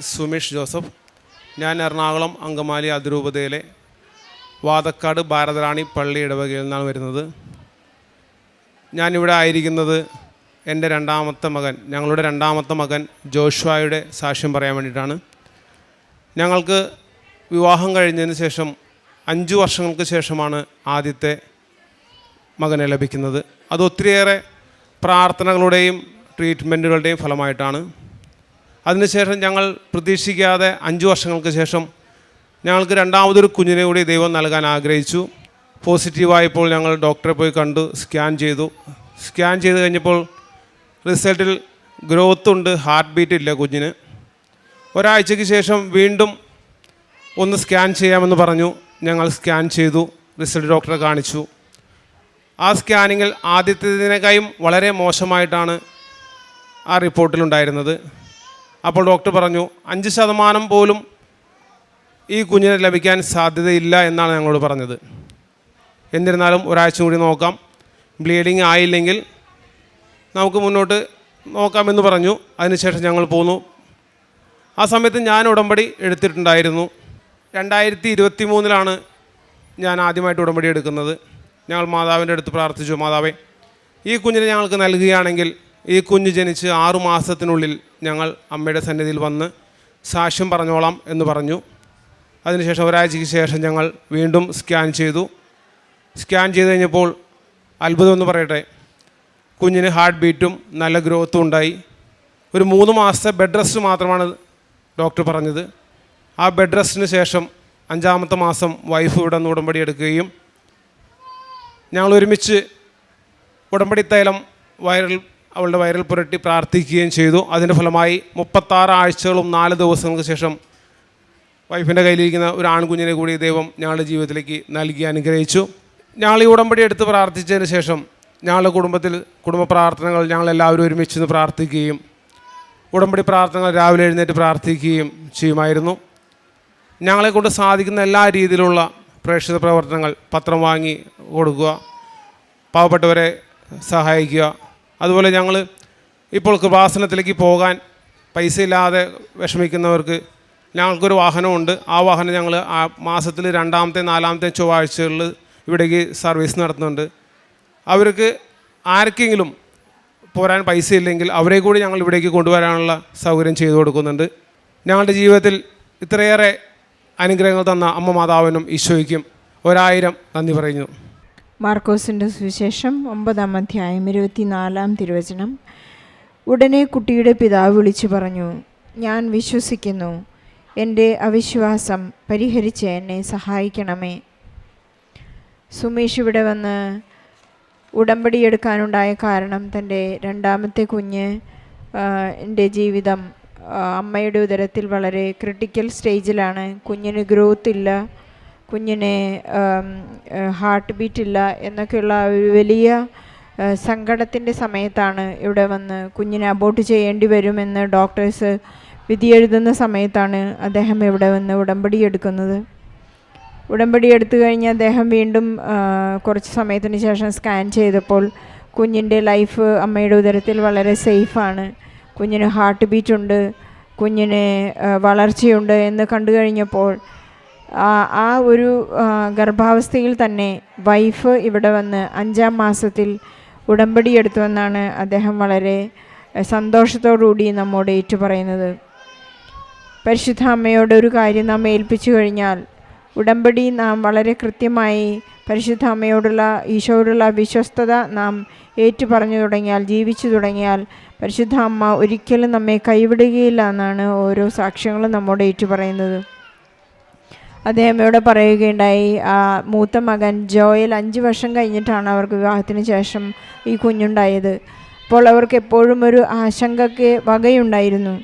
Sumesh Joseph ഞാൻ എറണാകുളം അങ്കമാലി അതിരൂപതയിലെ വാതക്കാട് ഭാരതറാണി പള്ളി ഇടവകയിൽ നിന്നാണ് വരുന്നത്. ഞാനിവിടെ ആയിരിക്കുന്നത് എന്റെ രണ്ടാമത്തെ മകൻ ഞങ്ങളുടെ രണ്ടാമത്തെ മകൻ ജോഷ്വായുടെ സാക്ഷ്യം പറയാൻ വേണ്ടിയിട്ടാണ്. ഞങ്ങൾക്ക് വിവാഹം കഴിഞ്ഞതിന് ശേഷം അഞ്ച് വർഷങ്ങൾക്ക് ശേഷമാണ് ആദ്യത്തെ മകനെ ലഭിക്കുന്നത്. അത് ഒത്തിരിയേറെ പ്രാർത്ഥനകളുടെയും ട്രീറ്റ്മെന്റുകളുടെയും ഫലമായിട്ടാണ്. അതിനുശേഷം ഞങ്ങൾ പ്രതീക്ഷിക്കാതെ അഞ്ച് വർഷങ്ങൾക്ക് ശേഷം ഞങ്ങൾക്ക് രണ്ടാമതൊരു കുഞ്ഞിനെ കൂടി ദൈവം നൽകാൻ ആഗ്രഹിച്ചു. പോസിറ്റീവായപ്പോൾ ഞങ്ങൾ ഡോക്ടറെ പോയി കണ്ടു സ്കാൻ ചെയ്തു. സ്കാൻ ചെയ്ത് കഴിഞ്ഞപ്പോൾ റിസൾട്ടിൽ ഗ്രോത്ത് ഉണ്ട് ഹാർട്ട് ബീറ്റ് ഇല്ല കുഞ്ഞിന്. ഒരാഴ്ചയ്ക്ക് ശേഷം വീണ്ടും ഒന്ന് സ്കാൻ ചെയ്യാമെന്ന് പറഞ്ഞു. ഞങ്ങൾ സ്കാൻ ചെയ്തു റിസൾട്ട് ഡോക്ടറെ കാണിച്ചു. ആ സ്കാനിങ്ങിൽ ആദ്യത്തേതിനേക്കാളും വളരെ മോശമായിട്ടാണ് ആ റിപ്പോർട്ടിലുണ്ടായിരുന്നത്. അപ്പോൾ ഡോക്ടർ പറഞ്ഞു അഞ്ച് ശതമാനം പോലും ഈ കുഞ്ഞിനെ ലഭിക്കാൻ സാധ്യതയില്ല എന്നാണ് ഞങ്ങളോട് പറഞ്ഞത്. എന്നിരുന്നാലും ഒരാഴ്ച കൂടി നോക്കാം. ബ്ലീഡിങ് ആയില്ലെങ്കിൽ നമുക്ക് മുന്നോട്ട് നോക്കാമെന്ന് പറഞ്ഞു. അതിനുശേഷം ഞങ്ങൾ പോന്നു. ആ സമയത്ത് ഞാൻ ഉടമ്പടി എടുത്തിട്ടുണ്ടായിരുന്നു. രണ്ടായിരത്തി ഇരുപത്തി മൂന്നിലാണ് ഞാൻ ആദ്യമായിട്ട് ഉടമ്പടി എടുക്കുന്നത്. ഞങ്ങൾ മാതാവിന്റെ അടുത്ത് പ്രാർത്ഥിച്ചു മാതാവേ ഈ കുഞ്ഞിനെ ഞങ്ങൾക്ക് നൽകുകയാണെങ്കിൽ ഈ കുഞ്ഞ് ജനിച്ച് ആറു മാസത്തിനുള്ളിൽ ഞങ്ങൾ അമ്മയുടെ സന്നിധിയിൽ വന്ന് സാക്ഷ്യം പറഞ്ഞോളാം എന്ന് പറഞ്ഞു. അതിനുശേഷം ഒരാഴ്ചയ്ക്ക് ശേഷം ഞങ്ങൾ വീണ്ടും സ്കാൻ ചെയ്തു. സ്കാൻ ചെയ്ത് കഴിഞ്ഞപ്പോൾ അത്ഭുതം എന്ന് പറയട്ടെ കുഞ്ഞിന് ഹാർട്ട് ബീറ്റും നല്ല ഗ്രോത്തും ഉണ്ടായി. ഒരു മൂന്ന് മാസത്തെ ബെഡ് റെസ്റ്റ് മാത്രമാണ് ഡോക്ടർ പറഞ്ഞത്. ആ ബെഡ് റെസ്റ്റിന് ശേഷം അഞ്ചാമത്തെ മാസം വൈഫ് ഇവിടെ നിന്ന് ഉടമ്പടി എടുക്കുകയും ഞങ്ങൾ ഒരുമിച്ച് ഉടമ്പടി തൈലം വയറിൽ അവളുടെ വയറിൽ പുരട്ടി പ്രാർത്ഥിക്കുകയും ചെയ്തു. അതിന്റെ ഫലമായി മുപ്പത്താറ് ആഴ്ചകളും നാല് ദിവസങ്ങൾക്ക് ശേഷം വൈഫിന്റെ കയ്യിലിരിക്കുന്ന ഒരു ആൺകുഞ്ഞിനെ കൂടി ദൈവം ഞങ്ങളുടെ ജീവിതത്തിലേക്ക് നൽകി അനുഗ്രഹിച്ചു. ഞങ്ങൾ ഈ ഉടമ്പടി എടുത്ത് പ്രാർത്ഥിച്ചതിന് ശേഷം ഞങ്ങളുടെ കുടുംബത്തിൽ കുടുംബ പ്രാർത്ഥനകൾ ഞങ്ങളെല്ലാവരും ഒരുമിച്ച് നിന്ന് പ്രാർത്ഥിക്കുകയും ഉടമ്പടി പ്രാർത്ഥനകൾ രാവിലെ എഴുന്നേറ്റ് പ്രാർത്ഥിക്കുകയും ചെയ്യുമായിരുന്നു. ഞങ്ങളെ കൊണ്ട് സാധിക്കുന്ന എല്ലാ രീതിയിലുള്ള പ്രേക്ഷിത പ്രവർത്തനങ്ങൾ പത്രം വാങ്ങി കൊടുക്കുക പാവപ്പെട്ടവരെ സഹായിക്കുക അതുപോലെ ഞങ്ങൾ ഇപ്പോൾ കൃപാസനത്തിലേക്ക് പോകാൻ പൈസ ഇല്ലാതെ വിഷമിക്കുന്നവർക്ക് ഞങ്ങൾക്കൊരു വാഹനമുണ്ട്. ആ വാഹനം ഞങ്ങൾ ആ മാസത്തിൽ രണ്ടാമത്തെ നാലാമത്തെ ചൊവ്വാഴ്ചകളിൽ ഇവിടേക്ക് സർവീസ് നടത്തുന്നുണ്ട്. അവർക്ക് ആർക്കെങ്കിലും പോരാൻ പൈസ ഇല്ലെങ്കിൽ അവരെ കൂടി ഞങ്ങൾ ഇവിടേക്ക് കൊണ്ടുവരാനുള്ള സൗകര്യം ചെയ്തു കൊടുക്കുന്നുണ്ട്. ഞങ്ങളുടെ ജീവിതത്തിൽ ഇത്രയേറെ അനുഗ്രഹങ്ങൾ തന്ന അമ്മ മാതാവിനും ഈശോയ്ക്കും ഒരായിരം നന്ദി പറയുന്നു. മാർക്കോസിന്റെ സുവിശേഷം ഒമ്പതാം അധ്യായം ഇരുപത്തിനാലാം തിരുവചനം. ഉടനെ കുട്ടിയുടെ പിതാവ് വിളിച്ചു പറഞ്ഞു ഞാൻ വിശ്വസിക്കുന്നു. എന്റെ അവിശ്വാസം പരിഹരിച്ച് എന്നെ സഹായിക്കണമേ. സുമേഷ് ഇവിടെ വന്ന് ഉടമ്പടി എടുക്കാനുണ്ടായ കാരണം തന്റെ രണ്ടാമത്തെ കുഞ്ഞ് എന്റെ ജീവിതം അമ്മയുടെ ഉദരത്തിൽ വളരെ ക്രിട്ടിക്കൽ സ്റ്റേജിലാണ് കുഞ്ഞിന് ഗ്രോത്ത് ഇല്ല. കുഞ്ഞിന് ഹാർട്ട് ബീറ്റ് ഇല്ല എന്നൊക്കെയുള്ള ഒരു വലിയ സങ്കടത്തിന്റെ സമയത്താണ് ഇവിടെ വന്ന് കുഞ്ഞിനെ അബോട്ട് ചെയ്യേണ്ടി വരുമെന്ന് ഡോക്ടേഴ്സ് വിധിയെഴുതുന്ന സമയത്താണ് അദ്ദേഹം ഇവിടെ വന്ന് ഉടമ്പടി എടുക്കുന്നത്. ഉടമ്പടി എടുത്തു കഴിഞ്ഞ് അദ്ദേഹം വീണ്ടും കുറച്ച് സമയത്തിന് ശേഷം സ്കാൻ ചെയ്തപ്പോൾ കുഞ്ഞിന്റെ ലൈഫ് അമ്മയുടെ ഉദരത്തിൽ വളരെ സേഫാണ് കുഞ്ഞിന് ഹാർട്ട് ബീറ്റ് ഉണ്ട് കുഞ്ഞിന് വളർച്ചയുണ്ട് എന്ന് കണ്ടു കഴിഞ്ഞപ്പോൾ ആ ഒരു ഗർഭാവസ്ഥയിൽ തന്നെ വൈഫ് ഇവിടെ വന്ന് അഞ്ചാം മാസത്തിൽ ഉടമ്പടി എടുത്തുവെന്നാണ് അദ്ദേഹം വളരെ സന്തോഷത്തോടുകൂടി നമ്മോട് ഏറ്റുപറയുന്നത്. പരിശുദ്ധ അമ്മയോട് ഒരു കാര്യം നാം ഏൽപ്പിച്ചു കഴിഞ്ഞാൽ ഉടമ്പടി നാം വളരെ കൃത്യമായി പരിശുദ്ധ അമ്മയോടുള്ള ഈശോയോടുള്ള വിശ്വസ്തത നാം ഏറ്റു പറഞ്ഞു തുടങ്ങിയാൽ ജീവിച്ചു തുടങ്ങിയാൽ പരിശുദ്ധ അമ്മ ഒരിക്കലും നമ്മെ കൈവിടുകയില്ല എന്നാണ് ഓരോ സാക്ഷ്യങ്ങളും നമ്മോട് ഏറ്റു പറയുന്നത് അദ്ദേഹം ഇവിടെ പറയുകയുണ്ടായി ആ മൂത്ത മകൻ ജോയൽ അഞ്ച് വർഷം കഴിഞ്ഞിട്ടാണ് അവർക്ക് വിവാഹത്തിന് ശേഷം ഈ കുഞ്ഞുണ്ടായത്. അപ്പോൾ അവർക്ക് എപ്പോഴും ഒരു ആശങ്കയ്ക്ക് വകയുണ്ടായിരുന്നു.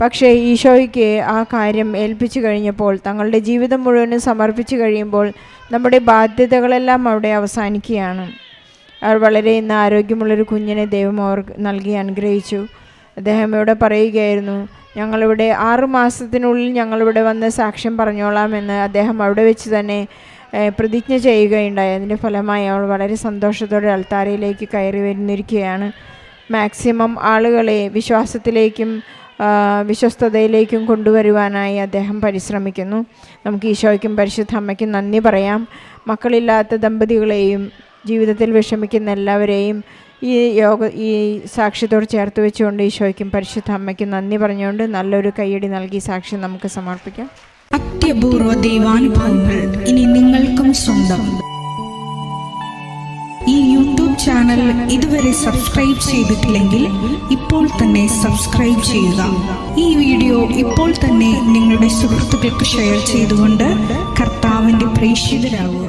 പക്ഷേ ഈശോയ്ക്ക് ആ കാര്യം ഏൽപ്പിച്ചു കഴിഞ്ഞപ്പോൾ തങ്ങളുടെ ജീവിതം മുഴുവനും സമർപ്പിച്ചു കഴിയുമ്പോൾ നമ്മുടെ ബാധ്യതകളെല്ലാം അവിടെ അവസാനിക്കുകയാണ്. അവർ വളരെ ഇന്ന് ആരോഗ്യമുള്ളൊരു കുഞ്ഞിനെ ദൈവം അവർക്ക് നൽകി അനുഗ്രഹിച്ചു. അദ്ദേഹം ഇവിടെ പറയുകയായിരുന്നു ഞങ്ങളിവിടെ ആറു മാസത്തിനുള്ളിൽ ഞങ്ങളിവിടെ വന്ന് സാക്ഷ്യം പറഞ്ഞോളാമെന്ന് അദ്ദേഹം അവിടെ വെച്ച് തന്നെ പ്രതിജ്ഞ ചെയ്യുകയുണ്ടായി. അതിന്റെ ഫലമായി അവൾ വളരെ സന്തോഷത്തോടെ അൾത്താരയിലേക്ക് കയറി വരുന്നിരിക്കുകയാണ്. മാക്സിമം ആളുകളെ വിശ്വാസത്തിലേക്കും വിശ്വസ്തതയിലേക്കും കൊണ്ടുവരുവാനായി അദ്ദേഹം പരിശ്രമിക്കുന്നു. നമുക്ക് ഈശോയ്ക്കും പരിശുദ്ധ അമ്മയ്ക്കും നന്ദി പറയാം. മക്കളില്ലാത്ത ദമ്പതികളെയും ജീവിതത്തിൽ വിഷമിക്കുന്ന എല്ലാവരെയും ഈ യോഗ ഈ സാക്ഷ്യത്തോട് ചേർത്ത് വെച്ചുകൊണ്ട് ഈശോയ്ക്കും പരിശുദ്ധ അമ്മയ്ക്കും നന്ദി പറഞ്ഞുകൊണ്ട് നല്ലൊരു കൈയടി നൽകി സാക്ഷ്യം നമുക്ക് സമർപ്പിക്കാം. അത്യപൂർവ ദൈവാനുഭവങ്ങൾ ഇനി നിങ്ങൾക്കും സ്വന്തം. ഈ യൂട്യൂബ് ചാനൽ ഇതുവരെ സബ്സ്ക്രൈബ് ചെയ്തിട്ടില്ലെങ്കിൽ ഇപ്പോൾ തന്നെ സബ്സ്ക്രൈബ് ചെയ്യുക. ഈ വീഡിയോ ഇപ്പോൾ തന്നെ നിങ്ങളുടെ സുഹൃത്തുക്കൾക്ക് ഷെയർ ചെയ്തുകൊണ്ട് കർത്താവിന്റെ പ്രേക്ഷിതരാകുക.